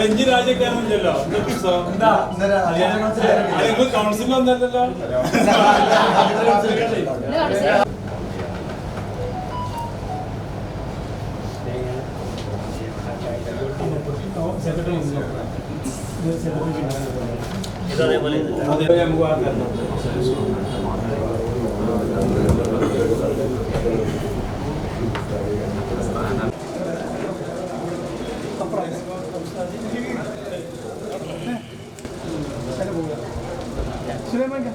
അഞ്ച് രാജ്യക്കാരനല്ലോ നിങ്ങൾ കൗൺസിൽ വന്നല്ലോ പറയൂ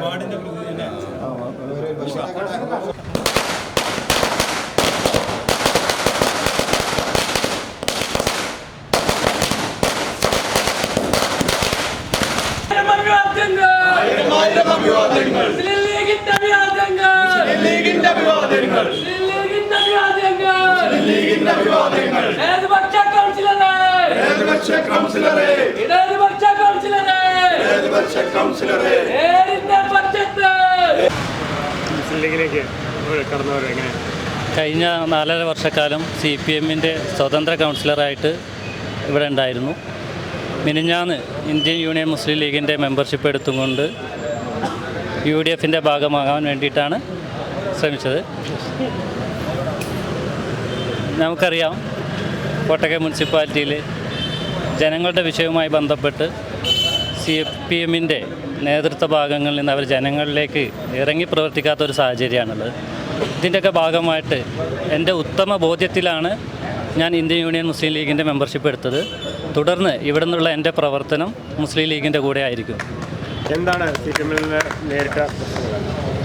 വാർഡിന്റെ പ്രതിനിധി അഭിവാദ്യങ്ങൾ ലീഗിന്റെ അഭിവാദ്യങ്ങൾ ലീഗിന്റെ അഭിവാദ്യങ്ങൾ ഏതുപക്ഷ കൗൺസിലറെ ഇടതുപക്ഷ കൗൺസിലറെ ഏതിന്റെ പക്ഷത്ത് കഴിഞ്ഞ നാലര വർഷക്കാലം സി പി എമ്മിന്റെ സ്വതന്ത്ര കൗൺസിലറായിട്ട് ഇവിടെ ഉണ്ടായിരുന്നു. മിനിഞ്ഞാന്ന് ഇന്ത്യൻ യൂണിയൻ മുസ്ലിം ലീഗിന്റെ മെമ്പർഷിപ്പ് എടുത്തുകൊണ്ട് യു ഡി എഫിന്റെ ഭാഗമാകാൻ വേണ്ടിയിട്ടാണ് ശ്രമിച്ചത്. നമുക്കറിയാം കോട്ടയം മുനിസിപ്പാലിറ്റിയിൽ ജനങ്ങളുടെ വിഷയവുമായി ബന്ധപ്പെട്ട് സി പി എമ്മിന്റെ നേതൃത്വ ഭാഗങ്ങളിൽ നിന്ന് അവർ ജനങ്ങളിലേക്ക് ഇറങ്ങി പ്രവർത്തിക്കാത്ത ഒരു സാഹചര്യമാണുള്ളത് ഇതിന്റെയൊക്കെ ഭാഗമായിട്ട് എന്റെ ഉത്തമ ബോധ്യത്തിലാണ് ഞാൻ ഇന്ത്യൻ യൂണിയൻ മുസ്ലിം ലീഗിന്റെ മെമ്പർഷിപ്പ് എടുത്തത്. തുടർന്ന് ഇവിടെ നിന്നുള്ള എന്റെ പ്രവർത്തനം മുസ്ലിം ലീഗിന്റെ കൂടെ ആയിരിക്കും. എന്താണ് നേരിട്ട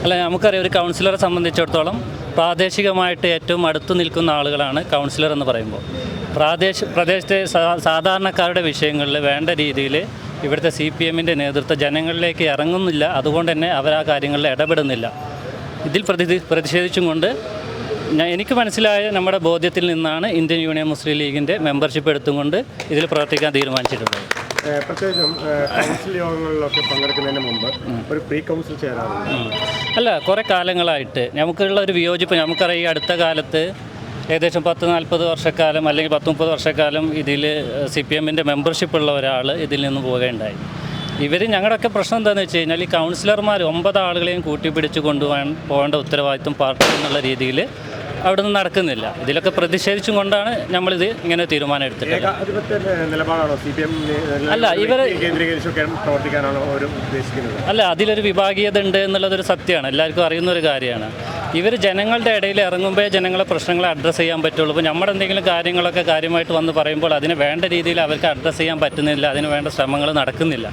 അല്ല നമുക്കറിയാം ഒരു കൗൺസിലറെ സംബന്ധിച്ചിടത്തോളം പ്രാദേശികമായിട്ട് ഏറ്റവും അടുത്ത് നിൽക്കുന്ന ആളുകളാണ് കൗൺസിലർ എന്ന് പറയുമ്പോൾ. പ്രാദേശ പ്രദേശത്തെ സാധാരണക്കാരുടെ വിഷയങ്ങളിൽ വേണ്ട രീതിയിൽ ഇവിടുത്തെ സി പി എമ്മിന്റെ നേതൃത്വം ജനങ്ങളിലേക്ക് ഇറങ്ങുന്നില്ല. അതുകൊണ്ട് തന്നെ അവർ ആ കാര്യങ്ങളിൽ ഇടപെടുന്നില്ല. ഇതിൽ പ്രതി പ്രതിഷേധിച്ചും കൊണ്ട് ഞാൻ എനിക്ക് മനസ്സിലായ നമ്മുടെ ബോധ്യത്തിൽ നിന്നാണ് ഇന്ത്യൻ യൂണിയൻ മുസ്ലിം ലീഗിന്റെ മെമ്പർഷിപ്പ് എടുത്തുകൊണ്ട് ഇതിൽ പ്രവർത്തിക്കാൻ തീരുമാനിച്ചിട്ടുള്ളത്. പ്രത്യേകിച്ചും കൗൺസിൽ യോഗങ്ങളിലൊക്കെ പങ്കെടുക്കുന്നതിന് മുമ്പ് ഒരു പ്രീ കൗൺസിൽ ചേരാറുണ്ട് അല്ല കുറേ കാലങ്ങളായിട്ട് നമുക്കുള്ള ഒരു വിയോജിപ്പ് നമുക്കറിയാം ഈ അടുത്ത കാലത്ത് ഏകദേശം പത്ത് നാൽപ്പത് വർഷക്കാലം അല്ലെങ്കിൽ പത്ത് മുപ്പത് വർഷക്കാലം ഇതിൽ സി പി എമ്മിന്റെ മെമ്പർഷിപ്പ് ഉള്ള ഒരാൾ ഇതിൽ നിന്ന് പോവുകയുണ്ടായി. ഇവർ ഞങ്ങളുടെയൊക്കെ പ്രശ്നം എന്താണെന്ന് വെച്ച് കഴിഞ്ഞാൽ ഈ കൗൺസിലർമാർ ഒമ്പത് ആളുകളെയും കൂട്ടിപ്പിടിച്ച് കൊണ്ടുപോകാൻ പോകേണ്ട ഉത്തരവാദിത്വം പാർട്ടി എന്നുള്ള രീതിയിൽ അവിടെ നിന്ന് നടക്കുന്നില്ല. ഇതിലൊക്കെ പ്രതിഷേധിച്ചും കൊണ്ടാണ് നമ്മളിത് ഇങ്ങനെ തീരുമാനം എടുത്തിട്ടുള്ളത്. അല്ല, ഇവർ അല്ല അതിലൊരു വിഭാഗീയത ഉണ്ട് എന്നുള്ളതൊരു സത്യമാണ്. എല്ലാവർക്കും അറിയുന്ന ഒരു കാര്യമാണ്. ഇവർ ജനങ്ങളുടെ ഇടയിൽ ഇറങ്ങുമ്പോൾ ജനങ്ങളെ പ്രശ്നങ്ങൾ അഡ്രസ്സ് ചെയ്യാൻ പറ്റുള്ളൂ. ഇപ്പോൾ നമ്മുടെ എന്തെങ്കിലും കാര്യങ്ങളൊക്കെ കാര്യമായിട്ട് വന്ന് പറയുമ്പോൾ അതിന് വേണ്ട രീതിയിൽ അവർക്ക് അഡ്രസ്സ് ചെയ്യാൻ പറ്റുന്നില്ല. അതിന് വേണ്ട ശ്രമങ്ങൾ നടക്കുന്നില്ല.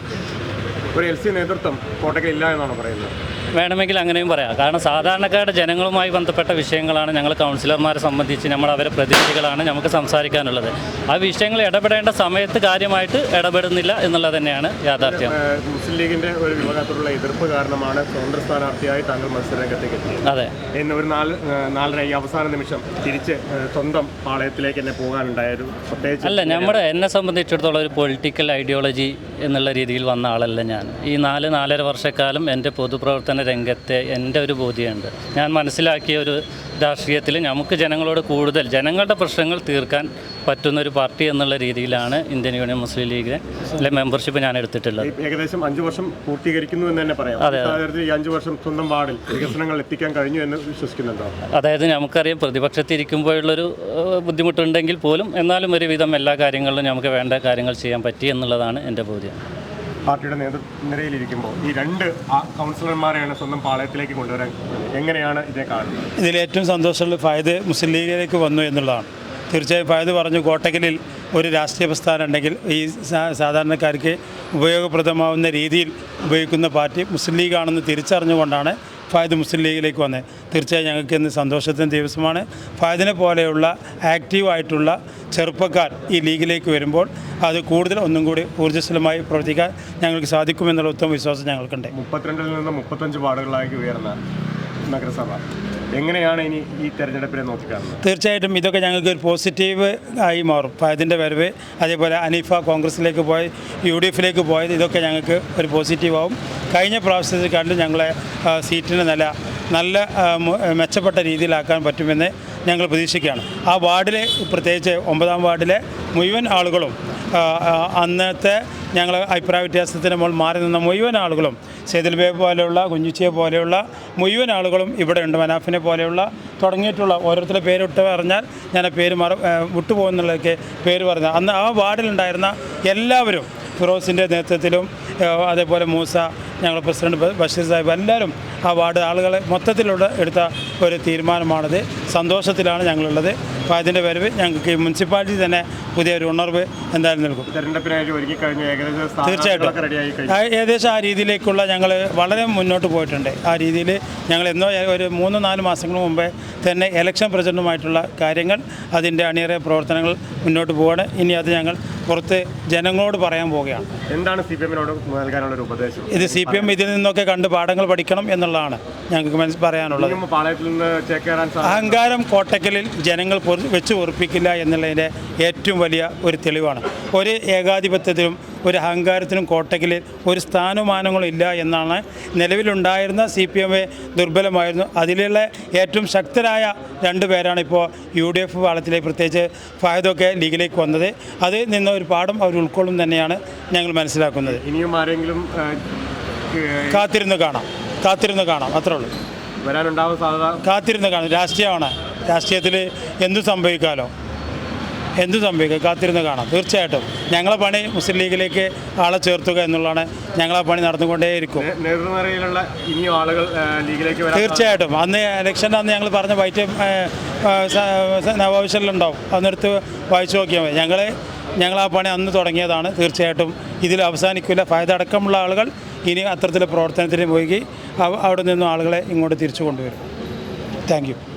ഒരു എൽ സി നേതൃത്വം കോട്ടയ്ക്ക് ഇല്ല എന്നാണ് പറയുന്നത്. വേണമെങ്കിൽ അങ്ങനെയും പറയാം. കാരണം സാധാരണക്കാരുടെ ജനങ്ങളുമായി ബന്ധപ്പെട്ട വിഷയങ്ങളാണ് ഞങ്ങൾ കൗൺസിലർമാരെ സംബന്ധിച്ച് നമ്മൾ അവരെ പ്രതിനിധികളാണ് നമുക്ക് സംസാരിക്കാനുള്ളത്. ആ വിഷയങ്ങൾ ഇടപെടേണ്ട സമയത്ത് കാര്യമായിട്ട് ഇടപെടുന്നില്ല എന്നുള്ളത് തന്നെയാണ് യാഥാർത്ഥ്യം. മുസ്ലിം ലീഗിന്റെ ഒരു വിഭാഗത്തോടുള്ള എതിർപ്പ് കാരണമാണ് സ്വതന്ത്ര സ്ഥാനാർത്ഥിയായി താങ്കൾ മത്സരരംഗത്തേക്ക് എത്തിയത് അതെ. ഇന്ന് ഒരു നാല് നാലര ഈ അവസാന നിമിഷം തിരിച്ച് സ്വന്തം പാളയത്തിലേക്ക് തന്നെ പോകാനുണ്ടായൊരു പ്രത്യേകിച്ച് അല്ല നമ്മുടെ എന്നെ സംബന്ധിച്ചിടത്തോളം ഒരു പൊളിറ്റിക്കൽ ഐഡിയോളജി എന്നുള്ള രീതിയിൽ വന്ന ആളല്ല ഞാൻ. ഈ നാല് നാലര വർഷക്കാലം എന്റെ പൊതുപ്രവർത്തന പ്രവർത്തന രംഗത്തെ എന്റെ ഒരു ബോധ്യമുണ്ട്. ഞാൻ മനസ്സിലാക്കിയ ഒരു രാഷ്ട്രീയത്തിൽ നമുക്ക് ജനങ്ങളോട് കൂടുതൽ ജനങ്ങളുടെ പ്രശ്നങ്ങൾ തീർക്കാൻ പറ്റുന്ന ഒരു പാർട്ടി എന്നുള്ള രീതിയിലാണ് ഇന്ത്യൻ യൂണിയൻ മുസ്ലിം ലീഗിലെ മെമ്പർഷിപ്പ് ഞാൻ എടുത്തിട്ടുള്ളത്. ഏകദേശം അഞ്ച് വർഷം പൂർത്തീകരിക്കുന്നു എന്ന് തന്നെ പറയാം. അതെ, ഈ സാഹചര്യത്തിൽ വർഷം സ്വന്തം വാർഡിൽ വികസനങ്ങൾ എത്തിക്കാൻ കഴിഞ്ഞു എന്ന് വിശ്വസിക്കുന്നുണ്ടോ? അതായത് നമുക്കറിയാം പ്രതിപക്ഷത്തിരിക്കുമ്പോഴുള്ളൊരു ഇരിക്കുമ്പോഴുള്ളൊരു ബുദ്ധിമുട്ടുണ്ടെങ്കിൽ പോലും എന്നാലും ഒരുവിധം എല്ലാ കാര്യങ്ങളിലും നമുക്ക് വേണ്ട കാര്യങ്ങൾ ചെയ്യാൻ പറ്റി എന്നുള്ളതാണ് എന്റെ ബോധ്യം. പാർട്ടിയുടെ നേതൃനിരയിലിരിക്കുമ്പോൾ ഈ രണ്ട് കൗൺസിലർമാരെയാണ് സ്വന്തം പാളയത്തിലേക്ക് കൊണ്ടുവരാൻ എങ്ങനെയാണ് ഇതിനെ കാണുന്നത്? ഇതിൽ ഏറ്റവും സന്തോഷമുള്ള ഫായത് മുസ്ലിം ലീഗിലേക്ക് വന്നു എന്നുള്ളതാണ്. തീർച്ചയായും ഫായത് പറഞ്ഞു കോട്ടക്കലിൽ ഒരു രാഷ്ട്രീയ പ്രസ്ഥാനം ഉണ്ടെങ്കിൽ ഈ സാധാരണക്കാർക്ക് ഉപയോഗപ്രദമാവുന്ന രീതിയിൽ ഉപയോഗിക്കുന്ന പാർട്ടി മുസ്ലിം ലീഗാണെന്ന് തിരിച്ചറിഞ്ഞുകൊണ്ടാണ് ഫയദ് മുസ്ലിം ലീഗിലേക്ക് വന്നത് തീർച്ചയായും ഞങ്ങൾക്ക് ഇന്ന് സന്തോഷത്തിന്റെ ദിവസമാണ്. ഫായദിനെ പോലെയുള്ള ആക്റ്റീവായിട്ടുള്ള ചെറുപ്പക്കാർ ഈ ലീഗിലേക്ക് വരുമ്പോൾ അത് കൂടുതൽ ഒന്നും കൂടി ഊർജസ്വലമായി പ്രവർത്തിക്കാൻ ഞങ്ങൾക്ക് സാധിക്കുമെന്നുള്ള ഉത്തമ വിശ്വാസം ഞങ്ങൾക്കുണ്ട്. മുപ്പത്തിരണ്ടിൽ നിന്ന് മുപ്പത്തഞ്ച് വാർഡുകളാക്കി ഉയർന്ന നഗരസഭ. എങ്ങനെയാണ് ഇനി ഈ തെരഞ്ഞെടുപ്പിനെ നോക്കിക്കാണുന്നത്? തീർച്ചയായിട്ടും ഇതൊക്കെ ഞങ്ങൾക്ക് ഒരു പോസിറ്റീവ് ആയി മാറും. അതിന്റെ വരവ് അതേപോലെ അനീഫ കോൺഗ്രസിലേക്ക് പോയി യു ഡി എഫിലേക്ക് പോയത് ഇതൊക്കെ ഞങ്ങൾക്ക് ഒരു പോസിറ്റീവ് ആവും. കഴിഞ്ഞ പ്രാവശ്യത്തിൽ കണ്ട് ഞങ്ങളെ സീറ്റിന് നില നല്ല മെച്ചപ്പെട്ട രീതിയിലാക്കാൻ പറ്റുമെന്ന് ഞങ്ങൾ പ്രതീക്ഷിക്കുകയാണ്. ആ വാർഡിലെ പ്രത്യേകിച്ച് ഒമ്പതാം വാർഡിലെ മുഴുവൻ ആളുകളും അന്നത്തെ ഞങ്ങൾ അഭിപ്രായ വ്യത്യാസത്തിന് മുകൾ മാറി നിന്ന മുഴുവൻ ആളുകളും സേതിൽ ബേ പോലെയുള്ള കുഞ്ഞുച്ചിയെ പോലെയുള്ള മുഴുവൻ ആളുകളും ഇവിടെ ഉണ്ട്. മനാഫിനെ പോലെയുള്ള തുടങ്ങിയിട്ടുള്ള ഓരോരുത്തരുടെ പേരിട്ട് പറഞ്ഞാൽ ഞാൻ ആ പേര് മറ വിട്ടുപോകുന്നുള്ളതൊക്കെ പേര് പറഞ്ഞ അന്ന് ആ വാർഡിലുണ്ടായിരുന്ന എല്ലാവരും ഫിറോസിന്റെ നേതൃത്വത്തിലും അതേപോലെ മൂസ ഞങ്ങളുടെ പ്രസിഡന്റ് ബഷീർ സാഹിബ് എല്ലാവരും ആ വാർഡ് ആളുകളെ മൊത്തത്തിലുള്ള എടുത്ത ഒരു തീരുമാനമാണത്. സന്തോഷത്തിലാണ് ഞങ്ങളുള്ളത്. അപ്പോൾ അതിന്റെ വരവ് ഞങ്ങൾക്ക് ഈ മുനിസിപ്പാലിറ്റി തന്നെ പുതിയൊരു ഉണർവ് എന്തായാലും നൽകും. തീർച്ചയായിട്ടും. ഏകദേശം ആ രീതിയിലേക്കുള്ള ഞങ്ങൾ വളരെ മുന്നോട്ട് പോയിട്ടുണ്ട്. ആ രീതിയിൽ ഞങ്ങൾ എന്നോ ഒരു മൂന്ന് നാല് മാസങ്ങൾ മുമ്പേ തന്നെ ഇലക്ഷൻ പ്രചരണമായിട്ടുള്ള കാര്യങ്ങൾ അതിന്റെ അണിയറ പ്രവർത്തനങ്ങൾ മുന്നോട്ട് പോവുകയാണ് ഇനി അത് ഞങ്ങൾ പുറത്ത് ജനങ്ങളോട് പറയാൻ പോവുകയാണ്. എന്താണ് സി പി എമ്മിനോട് നൽകാനുള്ള ഒരു ഉപദേശം? ഇത് സി എം ഇതിൽ നിന്നൊക്കെ കണ്ട് പാഠങ്ങൾ പഠിക്കണം എന്നുള്ളതാണ് ഞങ്ങൾക്ക് മനസ്സ് പറയാനുള്ളത്. അഹങ്കാരം കോട്ടക്കലിൽ ജനങ്ങൾ വെച്ച് ഉറപ്പിക്കില്ല എന്നുള്ളതിന്റെ ഏറ്റവും വലിയ ഒരു തെളിവാണ്. ഒരു ഏകാധിപത്യത്തിലും ഒരു അഹങ്കാരത്തിനും കോട്ടക്കലിൽ ഒരു സ്ഥാനമാനങ്ങളും ഇല്ല എന്നാണ് നിലവിലുണ്ടായിരുന്ന സി പി എം ദുർബലമായിരുന്നു. അതിലുള്ള ഏറ്റവും ശക്തരായ രണ്ട് പേരാണ് ഇപ്പോൾ യു ഡി എഫ് പാളത്തിലേക്ക് പ്രത്യേകിച്ച് ഫായതൊക്കെ ലീഗിലേക്ക് വന്നത്. അതിൽ നിന്ന് ഒരു പാഠം അവർ ഉൾക്കൊള്ളും തന്നെയാണ് ഞങ്ങൾ മനസ്സിലാക്കുന്നത്. ഇനിയും ആരെങ്കിലും കാത്തിരുന്ന് കാണാം. കാത്തിരുന്ന് കാണാം. അത്രേ ഉള്ളൂ. വരാനുണ്ടാവും സാധ്യത കാത്തിരുന്ന് കാണാം. രാഷ്ട്രീയമാണ്. രാഷ്ട്രീയത്തിൽ എന്തു സംഭവിക്കാലോ? എന്തു സംഭവിക്കും? കാത്തിരുന്ന് കാണാം. തീർച്ചയായിട്ടും. ഞങ്ങളെ പണി മുസ്ലിം ലീഗിലേക്ക് ആളെ ചേർത്തുക എന്നുള്ളതാണ് ഞങ്ങളെ പണി നടന്നുകൊണ്ടേയിരിക്കും. ഇനിയും ആളുകൾ ലീഗിലേക്ക് തീർച്ചയായിട്ടും. അന്ന് ഇലക്ഷൻ അന്ന് ഞങ്ങൾ പറഞ്ഞ വൈറ്റ് നവാവശ്യത്തിലുണ്ടാവും അന്നെടുത്ത് വായിച്ചു നോക്കിയാൽ മതി. ഞങ്ങൾ ഞങ്ങൾ ആ പണി അന്ന് തുടങ്ങിയതാണ്. തീർച്ചയായിട്ടും ഇതിൽ അവസാനിക്കില്ല. ഫയതടക്കമുള്ള ആളുകൾ ഇനി അത്തരത്തിലെ പ്രവർത്തനത്തിന് പോയി അവിടെ നിന്നും ആളുകളെ ഇങ്ങോട്ട് തിരിച്ചു കൊണ്ടുവരും. താങ്ക്